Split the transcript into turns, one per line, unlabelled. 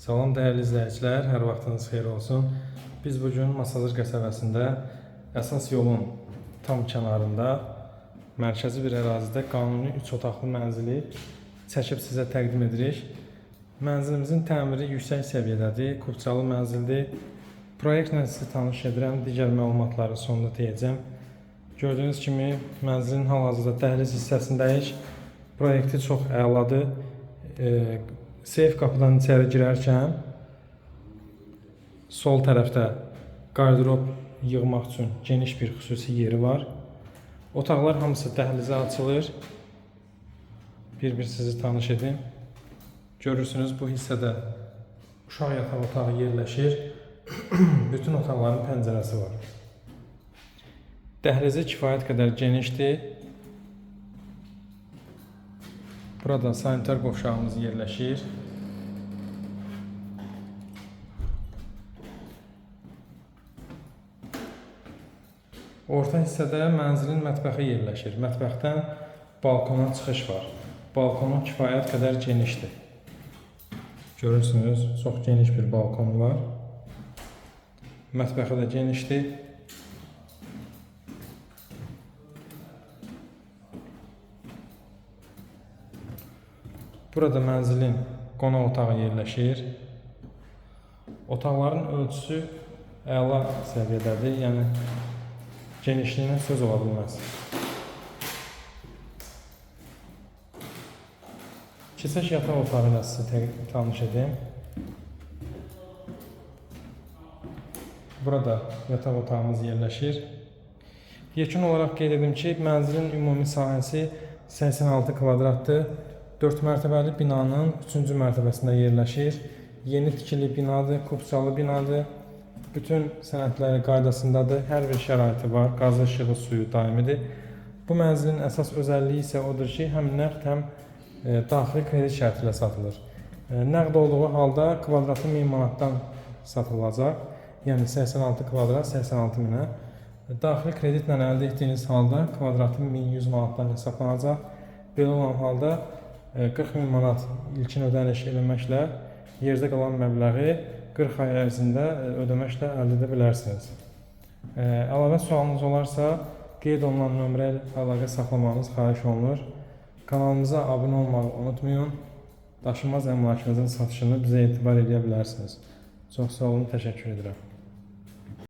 Salam dəyərli izləyicilər, hər vaxtınız xeyir olsun. Biz bu gün Masazır qəsəbəsində əsas yolun tam kənarında mərkəzi bir ərazidə qanuni 3 otaqlı mənzili çəkib sizə təqdim edirik. Mənzilimizin təmiri yüksək səviyyədədir, kubçalı mənzildir. Proyektlə sizi tanış edirəm, digər məlumatları sonda deyəcəm. Gördüyünüz kimi mənzilin hal-hazırda dəhliz hissəsindəyik. Proyekti çox əladır. E, Seyf qapıdan içəri girərkən sol tərəfdə qardırob yığmaq üçün geniş bir xüsusi yeri var. Otaqlar hamısı dəhlizə açılır. Bir-bir sizi tanış edim. Görürsünüz bu hissədə uşaq yataq otağı yerləşir. Bütün otaqların pəncərəsi var. Dəhlizi kifayət qədər genişdir. Burada sanitar qovşağımız yerləşir. Orta hissədə mənzilin mətbəxi yerləşir. Mətbəxdən balkona çıxış var. Balkonu kifayət qədər genişdir. Görürsünüz, çox geniş bir balkon var. Mətbəxi də genişdir. Burada mənzilin qonaq otağı yerləşir. Otaqların ölçüsü əla səviyyədədir, yəni genişliyinə söz ola bilməz. Keçək yataq otağı ilə sizə tə- tanış edim. Burada yataq otağımız yerləşir. Yekun olaraq qeyd edim ki, mənzilin ümumi sahəsi 86 kvadratdır. 4 mərtəbəli binanın 3-cü mərtəbəsində yerləşir. Yeni tikili binadır, kubçalı binadır. Bütün sənədləri qaydasındadır. Hər bir şəraiti var. Qazı, işığı, suyu daimidir. Bu mənzilin əsas özəlliyi isə odur ki, həm nəqd, həm e, daxili kredit şərti ilə satılır. E, nəqd olduğu halda kvadratı 1000 manatdan satılacaq. Yəni 86 kvadrat 86 minə. Daxili kreditlə əldə etdiyiniz halda kvadratı 1100 manatdan hesablanacaq. Belə olan halda 40 min manat ilkin ödəniş eləməklə yerdə qalan məbləği 40 ay ərzində e, ödəməklə əldə edə bilərsiniz. Əlavə sualınız olarsa, qeyd olunan nömrə ilə əlaqə saxlamanız xahiş olunur. Kanalımıza abunə olmağı unutmayın. Daşınmaz əmlakınızın satışını bizə etibar edə bilərsiniz. Çox sağ olun, təşəkkür edirəm.